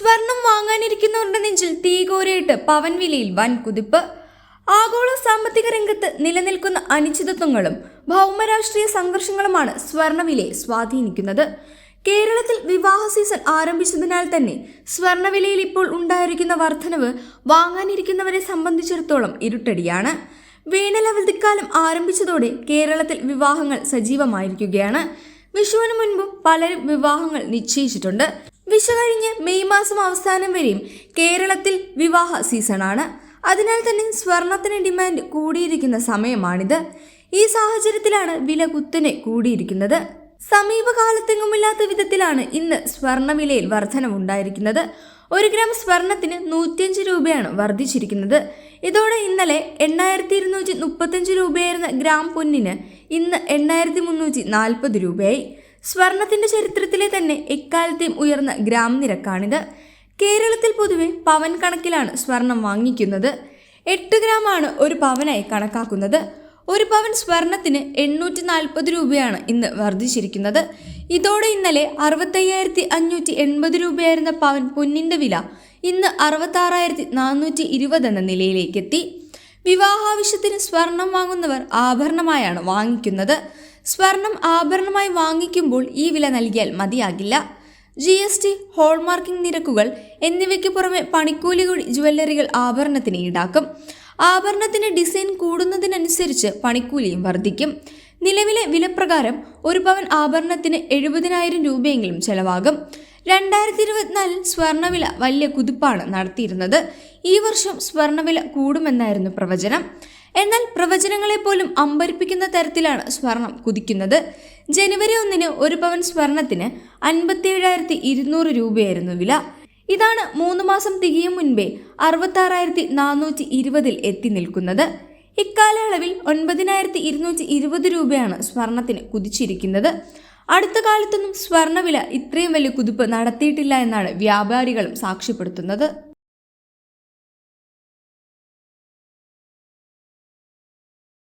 സ്വർണം വാങ്ങാനിരിക്കുന്നവരുടെ നെഞ്ചിൽ തീകോരയിട്ട് പവൻ വിലയിൽ വൻ കുതിപ്പ് ആഗോള സാമ്പത്തിക രംഗത്ത് നിലനിൽക്കുന്ന അനിശ്ചിതത്വങ്ങളും ഭൗമരാഷ്ട്രീയ സംഘർഷങ്ങളുമാണ് സ്വർണവിലയെ സ്വാധീനിക്കുന്നത്. കേരളത്തിൽ വിവാഹ സീസൺ ആരംഭിച്ചതിനാൽ തന്നെ സ്വർണവിലയിൽ ഇപ്പോൾ ഉണ്ടായിരിക്കുന്ന വർധനവ് വാങ്ങാനിരിക്കുന്നവരെ സംബന്ധിച്ചിടത്തോളം ഇരുട്ടടിയാണ്. വേനലവധിക്കാലം ആരംഭിച്ചതോടെ കേരളത്തിൽ വിവാഹങ്ങൾ സജീവമായിരിക്കുകയാണ്. വിഷുവിന് മുൻപും പലരും വിവാഹങ്ങൾ നിശ്ചയിച്ചിട്ടുണ്ട്. വിഷു കഴിഞ്ഞ് മെയ് മാസം അവസാനം വരെയും കേരളത്തിൽ വിവാഹ സീസണാണ്. അതിനാൽ തന്നെ സ്വർണത്തിന് ഡിമാൻഡ് കൂടിയിരിക്കുന്ന സമയമാണിത്. ഈ സാഹചര്യത്തിലാണ് വില കുത്തനെ കൂടിയിരിക്കുന്നത്. സമീപകാലത്തെങ്ങുമില്ലാത്ത വിധത്തിലാണ് ഇന്ന് സ്വർണവിലയിൽ വർധനവുണ്ടായിരിക്കുന്നത് ഒരു ഗ്രാം സ്വർണത്തിന് നൂറ്റിയഞ്ച് രൂപയാണ് വർദ്ധിച്ചിരിക്കുന്നത്. ഇതോടെ ഇന്നലെ എണ്ണായിരത്തി ഇരുന്നൂറ്റി മുപ്പത്തഞ്ച് രൂപയായിരുന്ന ഗ്രാം പൊന്നിന് ഇന്ന് എണ്ണായിരത്തി മുന്നൂറ്റി നാൽപ്പത് രൂപയായി. സ്വർണത്തിന്റെ ചരിത്രത്തിലെ തന്നെ എക്കാലത്തെയും ഉയർന്ന ഗ്രാം നിരക്കാണിത്. കേരളത്തിൽ പൊതുവെ പവൻ കണക്കിലാണ് സ്വർണം വാങ്ങിക്കുന്നത്. എട്ട് ഗ്രാമാണ് ഒരു പവനായി കണക്കാക്കുന്നത്. ഒരു പവൻ സ്വർണത്തിന് എണ്ണൂറ്റി നാൽപ്പത് രൂപയാണ് ഇന്ന് വർദ്ധിച്ചിരിക്കുന്നത്. ഇതോടെ ഇന്നലെ അറുപത്തയ്യായിരത്തി അഞ്ഞൂറ്റി എൺപത് രൂപയായിരുന്ന പവൻ പൊന്നിന്റെ വില ഇന്ന് അറുപത്താറായിരത്തി നാനൂറ്റി ഇരുപത് എന്ന നിലയിലേക്കെത്തി. വിവാഹാവശ്യത്തിന് സ്വർണം വാങ്ങുന്നവർ ആഭരണമായാണ് വാങ്ങിക്കുന്നത്. സ്വർണം ആഭരണമായി വാങ്ങിക്കുമ്പോൾ ഈ വില നൽകിയാൽ മതിയാകില്ല. ജി എസ് ടി ഹോൾമാർക്കിംഗ് നിരക്കുകൾ എന്നിവയ്ക്ക് പുറമെ പണിക്കൂലി കൂടി ജുവല്ലറികൾ ആഭരണത്തിന് ഈടാക്കും. ആഭരണത്തിന്റെ ഡിസൈൻ കൂടുന്നതിനനുസരിച്ച് പണിക്കൂലിയും വർദ്ധിക്കും. നിലവിലെ വിലപ്രകാരം ഒരു പവൻ ആഭരണത്തിന് എഴുപതിനായിരം രൂപയെങ്കിലും ചെലവാകും. രണ്ടായിരത്തി ഇരുപത്തിനാലിൽ സ്വർണവില വലിയ കുതിപ്പാണ് നടത്തിയിരുന്നത്. ഈ വർഷം സ്വർണവില കൂടുമെന്നായിരുന്നു പ്രവചനം. എന്നാൽ പ്രവചനങ്ങളെ പോലും അമ്പരിപ്പിക്കുന്ന തരത്തിലാണ് സ്വർണം കുതിക്കുന്നത്. ജനുവരി ഒന്നിന് ഒരു പവൻ സ്വർണത്തിന് അൻപത്തിയേഴായിരത്തി ഇരുന്നൂറ് രൂപയായിരുന്നു വില. ഇതാണ് മൂന്ന് മാസം തികയും മുൻപേ അറുപത്താറായിരത്തി നാനൂറ്റി ഇരുപതിൽ എത്തി നിൽക്കുന്നത്. ഇക്കാലയളവിൽ ഒൻപതിനായിരത്തി ഇരുന്നൂറ്റി ഇരുപത് രൂപയാണ് സ്വർണത്തിന് കുതിച്ചിരിക്കുന്നത്. അടുത്ത കാലത്തൊന്നും സ്വർണവില ഇത്രയും വലിയ കുതിപ്പ് നടത്തിയിട്ടില്ല എന്നാണ് വ്യാപാരികളും സാക്ഷ്യപ്പെടുത്തുന്നത്.